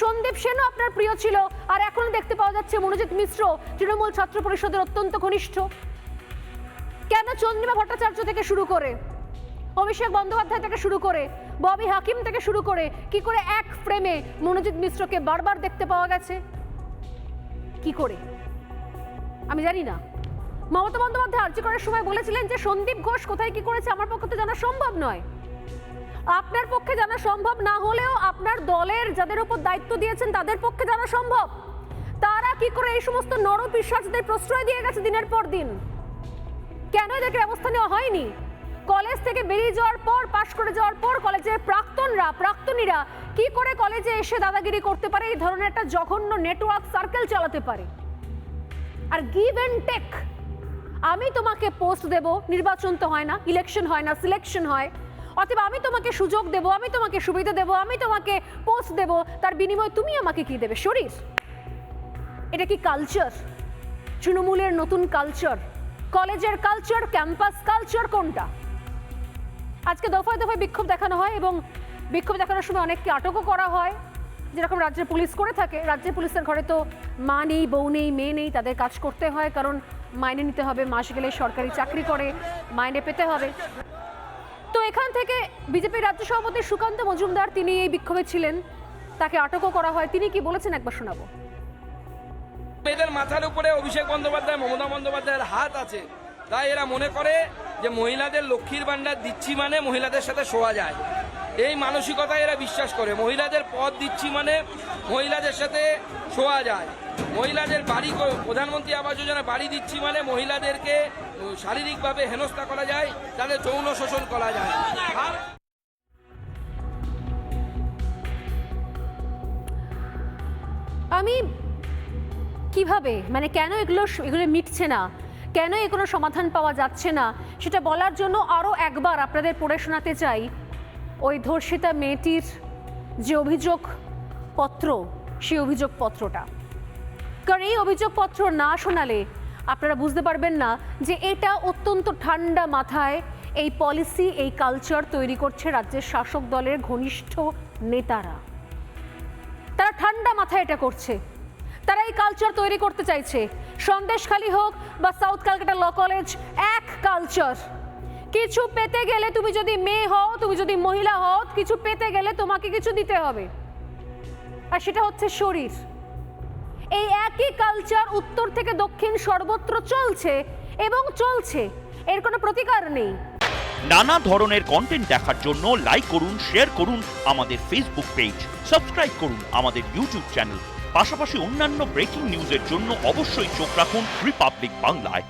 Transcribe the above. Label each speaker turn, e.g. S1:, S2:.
S1: সন্দীপ সেনও আপনার প্রিয় ছিল, আর এখনও দেখতে পাওয়া যাচ্ছে মনোজিৎ মিশ্র, তৃণমূল ছাত্র পরিষদের অত্যন্ত ঘনিষ্ঠ। কেন চন্দ্রিমা ভট্টাচার্য থেকে শুরু করে? অভিষেক বন্দ্যোপাধ্যায় থেকে শুরু করে, ববি হাকিম থেকে শুরু করে, কি করে এক ফ্রেমে মনোজিৎ মিশ্রকে বারবার দেখতে পাওয়া গেছে? কি করে? আমি জানি না। মমতা বন্দ্যোপাধ্যায় আর্জি করার সময় বলেছিলেন যে, সন্দীপ ঘোষ কোথায় কি করেছে আমার পক্ষে তো জানা সম্ভব নয়। আপনার পক্ষে জানা সম্ভব না হলেও আপনার দলের যাদের উপর দায়িত্ব দিয়েছেন তাদের পক্ষে জানা সম্ভব। তারা কি করে এই সমস্ত নরপিসাজদের প্রশ্রয় দিয়ে গেছে দিনের পর দিন? কেন এদেরকে ব্যবস্থা নেওয়া হয়নি? কলেজ থেকে বেরিয়ে যাওয়ার পর, পাশ করে যাওয়ার পর কলেজের প্রাক্তনরা, প্রাক্তনীরা কি করে কলেজে এসে দাদাগিরি করতে পারে? এই ধরনের একটা জঘন্য নেটওয়ার্ক সার্কেল চালাতে পারে। আর গিভ অ্যান্ড টেক আমি তোমাকে পোস্ট দেব। নির্বাচন তো হয় না ইলেকশন হয় না সিলেকশন হয়। অথবা আমি তোমাকে সুযোগ দেব, আমি তোমাকে সুবিধা দেব, আমি তোমাকে পোস্ট দেব। তার বিনিময়ে তুমি আমাকে কি দেবে, শরীর? এটা কি কালচার তৃণমূলের নতুন কালচার কলেজের কালচার ক্যাম্পাস কালচার কোনটা? আজকে দফায় দফায় বিক্ষোভ দেখানো হয় এবং বিক্ষোভ দেখানোর সময় অনেককে আটকও করা হয়। যেরকম রাজ্যের পুলিশ করে থাকে, রাজ্যের পুলিশের ঘরে তো মা নেই, বউ নেই, মেয়ে নেই, তাদের কাজ করতে হয়। কারণ মাইনে নিতে হবে, মাস গেলে সরকারি চাকরি করে, মাইনে পেতে হবে। তো এখান থেকে বিজেপি রাজ্য সভাপতি সুকান্ত মজুমদার, তিনি এই বিক্ষোভে ছিলেন। তাকে আটকও করা হয়। তিনি কি বলেছেন একবার শোনাবো?
S2: এদের মাথার উপরে অভিষেক বন্দ্যোপাধ্যায়, মমতা বন্দ্যোপাধ্যায়ের হাত আছে। তাই এরা মনে করে যে মহিলাদের লক্ষ্মীর ভাণ্ডার দিচ্ছি মানে মহিলাদের সাথে শোয়া যায়। এই মানসিকতায় এরা বিশ্বাস করে। মহিলাদের পদ দিচ্ছি মানে মহিলাদের সাথে শোয়া যায়। মহিলাদের বাড়ি প্রধানমন্ত্রী আবাস যোজনা বাড়ি দিচ্ছি মানে মহিলাদেরকে শারীরিকভাবে হেনস্থা করা যায়, তাদের যৌন শোষণ করা যায়। আর
S1: আমি কীভাবে মানে কেন এগুলো এগুলো মিটছে না? কেন এগুলো সমাধান পাওয়া যাচ্ছে না? সেটা বলার জন্য আরও একবার আপনাদের পড়ে শোনাতে চাই। ওই ধর্ষিতা মেয়েটির যে অভিযোগ পত্র, সেই অভিযোগ পত্রটা। কারণ এই অভিযোগপত্র না শোনালে আপনারা বুঝতে পারবেন না যে এটা অত্যন্ত ঠান্ডা মাথায় এই পলিসি এই কালচার তৈরি করছে রাজ্যের শাসক দলের ঘনিষ্ঠ নেতারা। তারা ঠান্ডা মাথায় এটা করছে। তারা এই কালচার তৈরি করতে চাইছে। সন্দেশখালী হোক বা সাউথ ক্যালকাটা ল কলেজ এক কালচার কিছু পেতে গেলে তুমি যদি মেয়ে হও, তুমি যদি মহিলা হও, কিছু পেতে গেলে তোমাকে কিছু দিতে হবে। আর সেটা হচ্ছে শরীর। এই একই কালচার উত্তর থেকে দক্ষিণ সর্বত্র চলছে এবং চলছে। এর কোনো প্রতিকার নেই।
S3: নানা ধরনের কন্টেন্ট দেখার জন্য লাইক করুন শেয়ার করুন আমাদের ফেসবুক পেজ সাবস্ক্রাইব করুন আমাদের ইউটিউব চ্যানেল পাশাপাশি অন্যান্য ব্রেকিং নিউজের জন্য অবশ্যই চোখ রাখুন রিপাবলিক বাংলায়